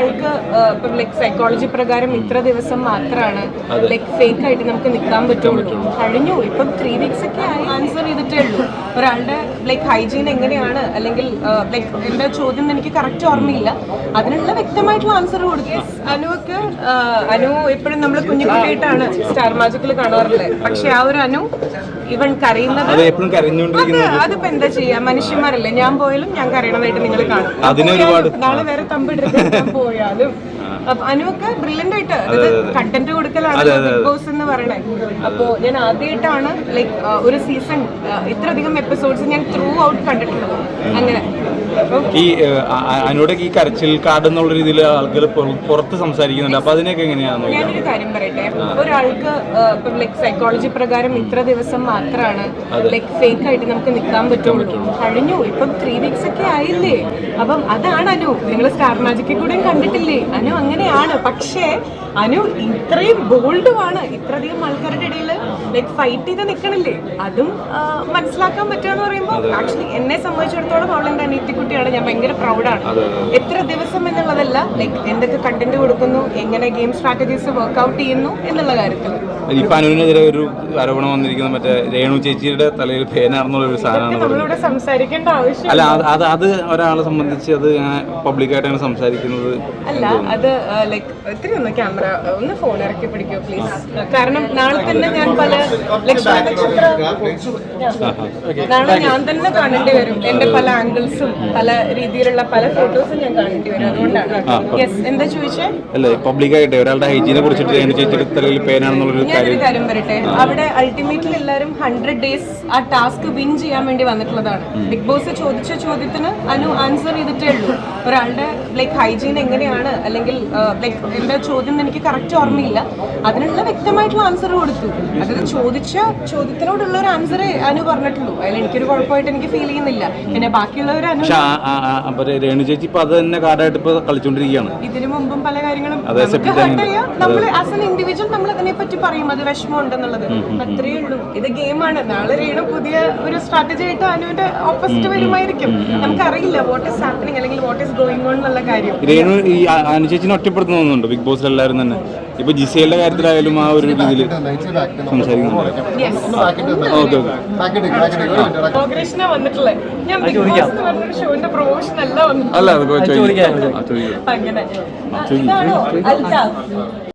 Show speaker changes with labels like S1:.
S1: ഒരാൾക്ക് ഇപ്പം like psychology പ്രകാരം ഇത്ര ദിവസം മാത്രമാണ് ലൈക് ഫേക്ക് ആയിട്ട് നമുക്ക് നിൽക്കാൻ പറ്റുള്ളൂ. കഴിഞ്ഞു. ഇപ്പം ത്രീ വീക്സ് ഒക്കെ ആയി. ആൻസർ ചെയ്തിട്ടേ ഉള്ളൂ. ഒരാളുടെ ലൈക് ഹൈജീൻ എങ്ങനെയാണ്? അല്ലെങ്കിൽ ലൈക് എന്റെ ചോദ്യം എനിക്ക് കറക്റ്റ് ഓർമ്മയില്ല. അതിനുള്ള വ്യക്തമായിട്ടുള്ള ആൻസർ കൊടുക്കും. അനുവൊക്കെ അനു എപ്പോഴും നമ്മൾ കുഞ്ഞുകുട്ടിയായിട്ടാണ് സ്റ്റാർ മാജിക്കിൽ കാണാറുള്ളത്. പക്ഷെ ആ ഒരു അനു ഇവൻ കരയുന്നത്
S2: അത് എപ്പോഴും കരഞ്ഞുകൊണ്ടിരിക്കുന്ന
S1: അത് അതിപ്പോ എന്താ ചെയ്യാ? മനുഷ്യന്മാരല്ലേ. ഞാൻ പോയാലും ഞാൻ കരയണതായിട്ട് നിങ്ങൾ കാണും. നാളെ വേറെ തമ്പിടുത്ത് ഞാൻ പോയാലും അനുവൊക്കെ ബ്രില്യന്റ് ആയിട്ട് അതായത് കണ്ടന്റ് കൊടുക്കലാണ് ബിഗ് ബോസ് എന്ന് പറയണത്. അപ്പോ ഞാൻ ആദ്യമായിട്ടാണ് ലൈക്ക് ഒരു സീസൺ ഇത്രയധികം എപ്പിസോഡ്സ് ഞാൻ ത്രൂ ഔട്ട് കണ്ടിട്ടുള്ളത് അങ്ങനെ.
S2: ഈ അതിനോട് ഈ കരച്ചിൽ കാർഡ് എന്നുള്ള രീതിയിൽ ആളുകൾ പുറത്ത് സംസാരിക്കുന്നുണ്ട്. അപ്പൊ അതിനൊക്കെ എങ്ങനെയാണ്
S1: ഞാനൊരു കാര്യം പറയട്ടെ? ഒരാൾക്ക് ലൈക് സൈക്കോളജി പ്രകാരം ഇത്ര ദിവസം മാത്രമാണ് ലൈക് ഫേക്ക് ആയിട്ട് നമുക്ക് നിൽക്കാൻ പറ്റുള്ളൂ. കഴിഞ്ഞു. ഇപ്പം ത്രീ വീക്സ് ഒക്കെ ആയില്ലേ? അപ്പം അതാണ് അനു. നിങ്ങൾ സ്റ്റാർ മാജിക്കിൽ കൂടെ കണ്ടിട്ടില്ലേ? അനു അങ്ങനെയാണ്. പക്ഷേ അനു ഇത്രയും ബോൾഡുമാണ് ഇത്രയധികം ആൾക്കാരുടെ ഇടയിൽ ലൈക് ഫൈറ്റ് ചെയ്ത് നിൽക്കണില്ലേ അതും മനസ്സിലാക്കാൻ പറ്റുക എന്ന് പറയുമ്പോൾ ആക്ച്വലി എന്നെ സംബന്ധിച്ചിടത്തോളം അവൾ എന്റെ അനിയത്തിക്കുട്ടിയാണ് ഞാൻ ഭയങ്കര പ്രൗഡാണ് എത്ര ദിവസം എന്നുള്ളതല്ല ലൈക്ക് എന്തൊക്കെ കണ്ടന്റ് കൊടുക്കുന്നു എങ്ങനെ ഗെയിം സ്ട്രാറ്റജീസ് വർക്ക്ഔട്ട് ചെയ്യുന്നു എന്നുള്ള കാര്യത്തിൽ.
S2: ഇപ്പൊ അനുവിനെതിരെ ഒരു ആരോപണം വന്നിരിക്കുന്നത് മറ്റേ രേണു ചേച്ചിയുടെ തലയിൽ പേനാണെന്നുള്ള ഒരു സാധനമാണ്
S1: സംസാരിക്കേണ്ട ആവശ്യം
S2: അല്ല അത് അത് ഒരാളെ സംബന്ധിച്ച് അത് പബ്ലിക്കായിട്ടാണ് സംസാരിക്കുന്നത്
S1: അല്ല അത് ലൈക്ക് ഒത്തിരി ഒന്ന് ക്യാമറ ഒന്ന് ഫോൺ ഇറക്കി പിടിക്കോ പ്ലീസ് കാരണം നാളെ തന്നെ ഞാൻ പല നക്ഷത്ര നാളെ ഞാൻ തന്നെ കാണേണ്ടി വരും. എന്റെ പല ആംഗിൾസും പല രീതിയിലുള്ള പല ഫോട്ടോസും ഞാൻ കാണേണ്ടി വരും അതുകൊണ്ടാണ്. യെസ് എന്താ ചോദിച്ചേ?
S2: അല്ലേ പബ്ലിക്കായിട്ട് ഒരാളുടെ ഹൈജീനെ കുറിച്ചിട്ട് തലയിൽ പേനാണെന്നുള്ളൊരു
S1: ഞാനൊരു കാര്യം. പറയട്ടെ. അവിടെ അൾട്ടിമേറ്റ്ലി എല്ലാവരും ഹൺഡ്രഡ് ഡേയ്സ് ആ ടാസ്ക് വിൻ ചെയ്യാൻ വേണ്ടി വന്നിട്ടുള്ളതാണ്. ബിഗ് ബോസ് ചോദിച്ച ചോദ്യത്തിന് അനു ആൻസർ ചെയ്തിട്ടേ ഉള്ളൂ. ഒരാളുടെ ലൈക്ക് ഹൈജീൻ എങ്ങനെയാണ്? അല്ലെങ്കിൽ ലൈക്ക് എന്റെ ചോദ്യം എനിക്ക് കറക്റ്റ് ഓർമ്മയില്ല. അതിനുള്ള വ്യക്തമായിട്ടുള്ള ആൻസർ കൊടുത്തു. അതായത് ചോദിച്ച ചോദ്യത്തിനോടുള്ള ഒരു ആൻസർ അനു പറഞ്ഞിട്ടുള്ളൂ. അതിൽ എനിക്കൊരു കുഴപ്പമായിട്ട് എനിക്ക് ഫീൽ ചെയ്യുന്നില്ല. പിന്നെ ബാക്കിയുള്ളവർ അനു
S2: രേണു ചേച്ചി ഇപ്പൊ അത് തന്നെ കാർഡായിട്ട് ഇപ്പൊ കളിച്ചോണ്ടിരിക്കുകയാണ്.
S1: ഇതിനു മുമ്പും പല കാര്യങ്ങളും നമ്മൾ ആസ് എൻ ഇൻഡിവിജ്വൽ നമ്മൾ അതിനെ പറ്റി പറയും. അത് വിഷമം ഉണ്ടെന്നുള്ളത് അത്രയേ ഉള്ളൂ. ഇത് ഗെയിമാണ് നാളെ രേണു പുതിയ ഒരു സ്ട്രാറ്റജി ആയിട്ട് അനുവിന്റെ ഓപ്പോസിറ്റ് വരുമായിരിക്കും. നമുക്കറിയില്ല വാട്ട് ഇസ് ഹാപ്പനിങ് അല്ലെങ്കിൽ വാട്ട് ഇസ് ഗോയിങ് ഓൺ എന്നുള്ള
S2: രേണു ഈ ആ- അനു ഒറ്റപ്പെടുത്തുന്നുണ്ട് ബിഗ് ബോസിൽ എല്ലാവരും തന്നെ. ഇപ്പൊ ജിസയുടെ കാര്യത്തിലായാലും ആ ഒരു രീതിയിൽ സംസാരിക്കുന്നുണ്ട്
S1: യെസ്
S2: ഓക്കെ ഓക്കെ
S1: പ്രോഗ്രഷനാ വന്നിട്ടുള്ളത് ഞാൻ ബിഗ് ബോസ് എന്ന് ഷോന്റെ പ്രൊമോഷൻ അല്ല വന്നത്
S2: അല്ല അത് ചോദിക്കാം.